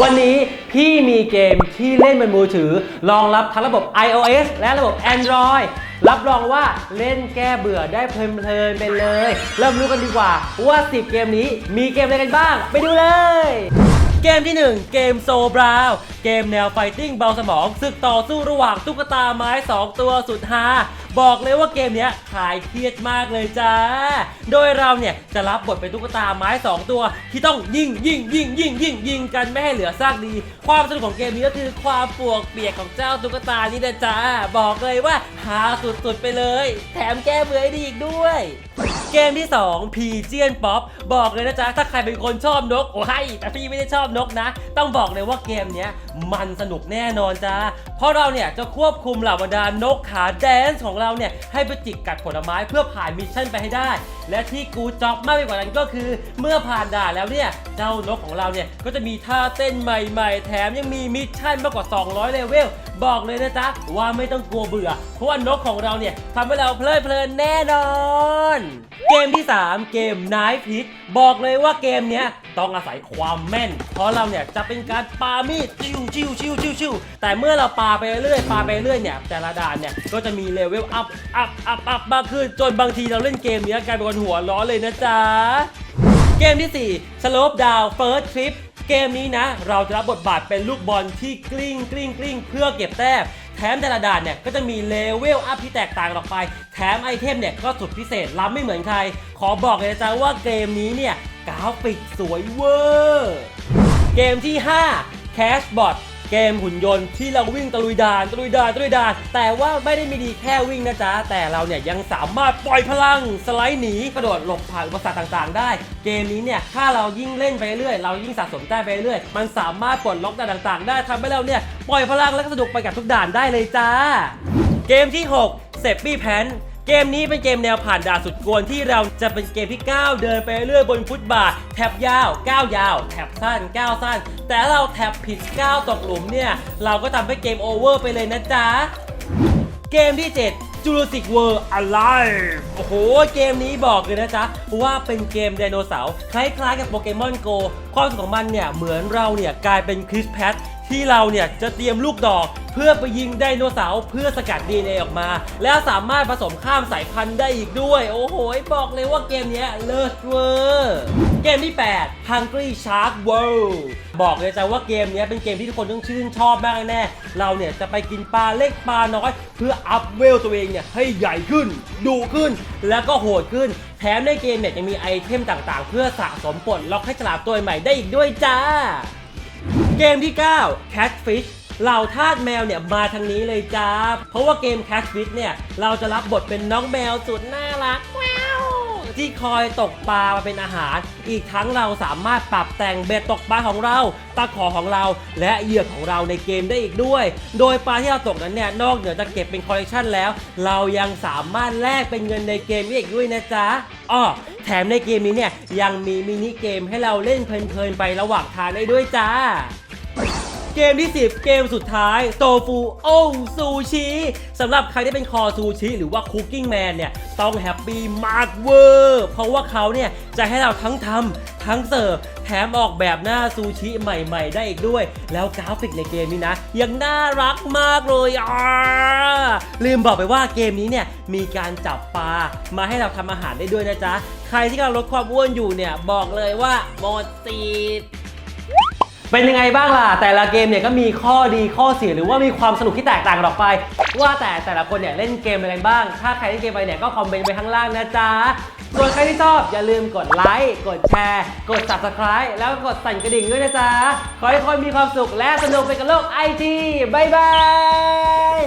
วันนี้พี่มีเกมที่เล่นบนมือถือ รองรับทั้งระบบ iOS และระบบ Android รับรองว่าเล่นแก้เบื่อได้เพลินๆไปเลย เริ่มรู้กันดีกว่าว่า 10 เกมนี้มีเกมอะไรกันบ้าง ไปดูเลย เกมที่ 1 เกมโซบราวเกมแนวไฟติ้งเบาสมองศึกต่อสู้ระหว่างตุ๊กตาไม้ 2 ตัวสุดฮาบอกเลยว่าเกมนี้ยคลายเครียดมากเลยจ้า โดยเราเนี่ยจะรับบทเป็นตุ๊กตาไม้ 2 ตัว ที่ต้องยิงยิงยิงยิงยิงยิงกันไม่ให้เหลือซากดี ความสนุกของเกมนี้ก็คือความปวกเปียกของเจ้าตุ๊กตานี่นะจ๊ะบอกเลยว่าหาสุดๆไปเลย แถมแก้เบื่อให้ดีอีกด้วย เกมที่ 2 พีเจียนป๊อปบอกเลยนะจ๊ะ ถ้าใครเป็นคนชอบนก โอ้ยแต่พี่ไม่ได้ชอบนกนะ ต้องบอกเลยว่าเกมเนี้ยมันสนุกแน่นอนจ้าเพราะเราเนี่ยจะควบคุมเหล่าบรรดานกขาแดนซ์ของเราเนี่ยให้ไปจิกกัดผลไม้เพื่อผ่านมิชชั่นไปให้ได้ และที่กูจ็อบมากไปกว่านั้นก็คือ เมื่อผ่านด่านแล้วเนี่ยเจ้านกของเราเนี่ยก็จะมีท่าเต้นใหม่ ๆ แถมยังมีมิชชั่นมากกว่า 200เลเวลบอกเลยนะจ๊ะว่าไม่ต้องกลัวเบื่อเพราะว่านกของเราเนี่ยทำให้เราเพลิดเพลินแน่นอนเกมที่ 3 เกมนายพิกบอกเลยว่าเกมเนี้ยต้องอาศัยความแม่น เพราะเราเนี่ยจะเป็นการปามีดชิวชิวชิวชิวชิวแต่เมื่อเราปาไปเรื่อยปาไปเรื่อยเนี่ยแต่ละด่านเนี่ยก็จะมีเลเวลอัพอัพอัพอัพมากขึ้นจนบางทีเราเล่นเกมเนี้ยกลายเป็นคนหัวร้อนเลยนะจ๊ะ เกมที่ 4 Slope Down First Trip เกมนี้นะ เราจะรับบทบาทเป็นลูกบอลที่กลิ้งกลิ้งกลิ้งเพื่อเก็บแต้มแถมแต่ละด่านเนี่ยก็จะมีเลเวลอัพที่แตกต่างออกไป แถมไอเทมเนี่ยก็สุดพิเศษล้ำไม่เหมือนใคร ขอบอกเลยนะจ๊ะว่าเกมนี้เนี่ยกราฟิกสวยเวอร์ เกมที่ 5 Cashbot เกมหุ่นยนต์ที่เราวิ่งตะลุยด่านตะลุยด่านตะลุยด่าน แต่ว่าไม่ได้มีดีแค่วิ่งนะจ๊ะ แต่เราเนี่ยยังสามารถปล่อยพลังสไลด์หนีกระโดดหลบผ่านอุปสรรคต่างๆ ได้ เกมนี้เนี่ยถ้าเรายิ่งเล่นไปเรื่อยเรายิ่งสะสมแต้มไปเรื่อยมันสามารถปลดล็อกด่านต่าง ๆ ได้ทำให้เราเนี่ยปล่อยพลังและก็สนุกไปกับทุกด่านได้เลยจ้า เกมที่ 6เซฟปี้แพน เกมนี้เป็นเกมแนวผ่านด่านสุดกวนที่เราจะเป็นเกมที่ก้าวเดินไปเรื่อยบนฟุตบาทแท็บยาวก้าวยาวแท็บสั้นก้าวสั้น แต่เราแท็บผิดก้าวตกหลุมเนี่ย เราก็ทำให้เกมโอเวอร์ไปเลยนะจ๊ะ เกมที่7 Jurassic World Alive โอ้โห เกมนี้บอกเลยนะจ๊ะ ว่าเป็นเกมไดโนเสาร์คล้ายๆกับโปเกมอนโก ความสนุกของมันเนี่ย เหมือนเราเนี่ย กลายเป็นคริสแพท ที่เราเนี่ยจะเตรียมลูกดอก เพื่อไปยิงไดโนเสาร์เพื่อสกัด DNA ออกมา แล้วสามารถผสมข้ามสายพันธุ์ได้อีกด้วย โอ้โห บอกเลยว่าเกมนี้เลิศเวอร์เกมที่ 8 Hungry Shark World บอกเลยจ้ะว่าเกมนี้เป็นเกมที่ทุกคนต้องชื่นชอบมากแน่เราเนี่ยจะไปกินปลาเล็กปลาน้อย เพื่ออัพเวลตัวเองเนี่ยให้ใหญ่ขึ้นดุขึ้น แล้วก็โหดขึ้นแถมในเกมเนี่ยยังมีไอเทมต่างๆ เพื่อสะสมปลดล็อกให้ฉลามตัวใหม่ได้อีกด้วยจ้า เกมที่ 9 Catfish เหล่าทาสแมวเนี่ยมาทางนี้เลยจ้า เพราะว่าเกม Catfish เนี่ยเราจะรับบทเป็นน้องแมวสุดน่ารักแววที่คอยตกปลามาเป็นอาหาร อีกทั้งเราสามารถปรับแต่งเบ็ดตกปลาของเรา ตะขอของเรา และเหยื่อของเราในเกมได้อีกด้วย โดยปลาที่เราตกนั้นเนี่ยนอกเหนือจากเก็บเป็นคอลเลกชันแล้ว เรายังสามารถแลกเป็นเงินในเกมได้อีกด้วยนะจ๊ะอ้อแถมในเกมนี้เนี่ยยังมีมินิเกมให้เราเล่นเพลินๆไประหว่างทางได้ด้วยจ้า เกมที่ 10 เกมสุดท้ายโตฟูโอซูชิสำหรับใครที่เป็นคอซูชิหรือว่าคุกกิ้งแมนเนี่ย ต้องแฮปปี้มากเวอร์เพราะว่าเขาเนี่ย จะให้เราทั้งทำทั้งเสิร์ฟแถมออกแบบหน้าซูชิใหม่ ๆ ได้อีกด้วย แล้วกราฟิกในเกมนี้นะ ยังน่ารักมากเลยอะลืมบอกไปว่าเกมนี้เนี่ย มีการจับปลามาให้เราทำอาหารได้ด้วยนะจ๊ะ ใครที่กำลังลดความอ้วนอยู่เนี่ยบอกเลยว่าหมดสิทธิ์ เป็นยังไงบ้างล่ะ แต่ละเกมเนี่ยก็มีข้อดีข้อเสียหรือว่ามีความสนุกที่แตกต่างกันออกไป ว่าแต่แต่ละคนเนี่ยเล่นเกมอะไรกันบ้าง ถ้าใครเล่นเกมอะไรเนี่ยก็คอมเมนต์ไปข้างล่างนะจ๊ะ ส่วนใครที่ชอบอย่าลืมกดไลค์ กดแชร์ กด subscribe แล้วก็กดสั่นกระดิ่งด้วยนะจ๊ะ ขอให้ทุกคนมีความสุขและสนุกไปกับโลกไอทีบายบาย